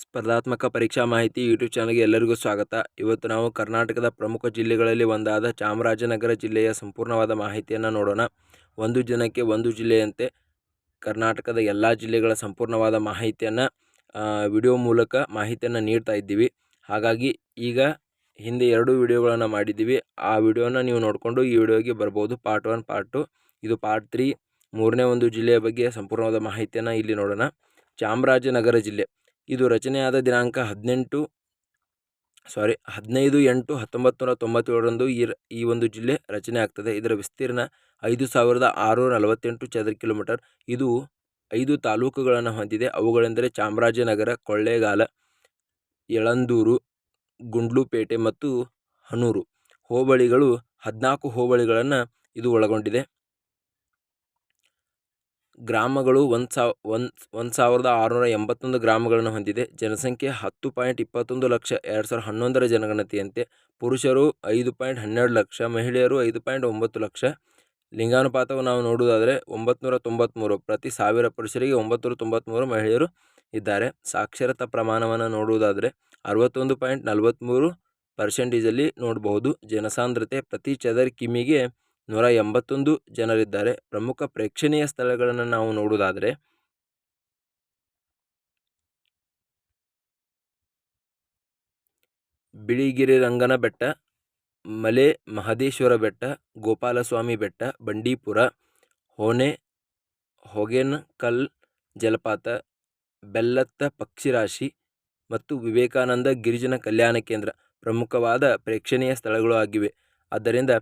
ಸ್ಪರ್ಧಾತ್ಮಕ ಪರೀಕ್ಷಾ ಮಾಹಿತಿ ಯೂಟ್ಯೂಬ್ ಚಾನಲ್ಗೆ ಎಲ್ಲರಿಗೂ ಸ್ವಾಗತ. ಇವತ್ತು ನಾವು ಕರ್ನಾಟಕದ ಪ್ರಮುಖ ಜಿಲ್ಲೆಗಳಲ್ಲಿ ಒಂದಾದ ಚಾಮರಾಜನಗರ ಜಿಲ್ಲೆಯ ಸಂಪೂರ್ಣವಾದ ಮಾಹಿತಿಯನ್ನು ನೋಡೋಣ. ಒಂದು ಜನಕ್ಕೆ ಒಂದು ಜಿಲ್ಲೆಯಂತೆ ಕರ್ನಾಟಕದ ಎಲ್ಲ ಜಿಲ್ಲೆಗಳ ಸಂಪೂರ್ಣವಾದ ಮಾಹಿತಿಯನ್ನು ವಿಡಿಯೋ ಮೂಲಕ ಮಾಹಿತಿಯನ್ನು ನೀಡ್ತಾ ಇದ್ದೀವಿ. ಹಾಗಾಗಿ ಈಗ ಹಿಂದೆ ಎರಡು ವಿಡಿಯೋಗಳನ್ನು ಮಾಡಿದ್ದೀವಿ. ಆ ವಿಡಿಯೋನ ನೀವು ನೋಡಿಕೊಂಡು ಈ ವಿಡಿಯೋಗೆ ಬರ್ಬೋದು. Part one, part two. ಇದು ಪಾರ್ಟ್ ತ್ರೀ. ಮೂರನೇ ಒಂದು ಜಿಲ್ಲೆಯ ಬಗ್ಗೆ ಸಂಪೂರ್ಣವಾದ ಮಾಹಿತಿಯನ್ನು ಇಲ್ಲಿ ನೋಡೋಣ. ಚಾಮರಾಜನಗರ ಜಿಲ್ಲೆ. ಇದು ರಚನೆಯಾದ ದಿನಾಂಕ ಹದಿನೆಂಟು ಸಾರಿ ಹದಿನೈದು, ಎಂಟು, ಹತ್ತೊಂಬತ್ತು, ನೂರ ತೊಂಬತ್ತೇಳರಂದು ಈ ಈ ಒಂದು ಜಿಲ್ಲೆ ರಚನೆ ಆಗ್ತದೆ. ಇದರ ವಿಸ್ತೀರ್ಣ ಐದು ಸಾವಿರದ ಆರುನೂರ ನಲವತ್ತೆಂಟು ಚದರ ಕಿಲೋಮೀಟರ್. ಇದು ಐದು ತಾಲೂಕುಗಳನ್ನು ಹೊಂದಿದೆ. ಅವುಗಳೆಂದರೆ ಚಾಮರಾಜನಗರ, ಕೊಳ್ಳೇಗಾಲ, ಯಳಂದೂರು, ಗುಂಡ್ಲುಪೇಟೆ ಮತ್ತು ಹನೂರು. ಹೋಬಳಿಗಳು ಹದಿನಾಲ್ಕು ಹೋಬಳಿಗಳನ್ನು ಇದು ಒಳಗೊಂಡಿದೆ. ಗ್ರಾಮಗಳು ಒಂದು ಸಾವ್ ಒಂದು ಒಂದು ಸಾವಿರದ ಆರುನೂರ ಎಂಬತ್ತೊಂದು ಗ್ರಾಮಗಳನ್ನು ಹೊಂದಿದೆ. ಜನಸಂಖ್ಯೆ ಹತ್ತು ಪಾಯಿಂಟ್ ಇಪ್ಪತ್ತೊಂದು ಲಕ್ಷ ಎರಡು ಸಾವಿರದ ಹನ್ನೊಂದರ ಜನಗಣತಿಯಂತೆ. ಪುರುಷರು ಐದು ಪಾಯಿಂಟ್ ಹನ್ನೆರಡು ಲಕ್ಷ, ಮಹಿಳೆಯರು ಐದು ಪಾಯಿಂಟ್ ಒಂಬತ್ತು ಲಕ್ಷ. ಲಿಂಗಾನುಪಾತವು ನಾವು ನೋಡುವುದಾದರೆ ಒಂಬತ್ತು ತೊಂಬತ್ತ್ಮೂರು ಪ್ರತಿ ಸಾವಿರ ಪುರುಷರಿಗೆ ಒಂಬತ್ತು ತೊಂಬತ್ತ್ಮೂರು ಮಹಿಳೆಯರು ಇದ್ದಾರೆ. ಸಾಕ್ಷರತಾ ಪ್ರಮಾಣವನ್ನು ನೋಡುವುದಾದರೆ ಅರವತ್ತೊಂದು ಪಾಯಿಂಟ್ ನಲವತ್ತ್ಮೂರು ಪರ್ಸೆಂಟೇಜಲ್ಲಿ ನೋಡಬಹುದು. ಜನಸಾಂದ್ರತೆ ಪ್ರತಿ ಚದರ ಕಿಮಿಗೆ ನೂರ ಎಂಬತ್ತೊಂದು ಜನರಿದ್ದಾರೆ. ಪ್ರಮುಖ ಪ್ರೇಕ್ಷಣೀಯ ಸ್ಥಳಗಳನ್ನು ನಾವು ನೋಡುವುದಾದರೆ ಬಿಳಿಗಿರಿ ರಂಗನ ಬೆಟ್ಟ ಮಲೆ ಮಹದೇಶ್ವರ ಬೆಟ್ಟ, ಗೋಪಾಲಸ್ವಾಮಿ ಬೆಟ್ಟ, ಬಂಡೀಪುರ, ಹೋನೆ, ಹೊಗೆನಕಲ್ ಜಲಪಾತ, ಬೆಲ್ಲತ್ತ ಪಕ್ಷಿರಾಶಿ ಮತ್ತು ವಿವೇಕಾನಂದ ಗಿರಿಜನ ಕಲ್ಯಾಣ ಕೇಂದ್ರ ಪ್ರಮುಖವಾದ ಪ್ರೇಕ್ಷಣೀಯ ಸ್ಥಳಗಳು ಆಗಿವೆ. ಆದ್ದರಿಂದ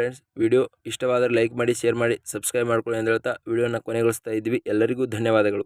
ಫ್ರೆಂಡ್ಸ್ ವಿಡಿಯೋ ಇಷ್ಟವಾದರೆ ಲೈಕ್ ಮಾಡಿ ಶೇರ್ ಮಾಡಿ ಸಬ್ಸ್ಕ್ರೈಬ್ ಮಾಡ್ಕೊಳ್ಳಿ ಅಂತ ಹೇಳ್ತಾ ವಿಡಿಯೋನ ಕೊನೆಗೊಳಿಸ್ತಾ ಇದ್ವಿ ಎಲ್ಲರಿಗೂ ಧನ್ಯವಾದಗಳು.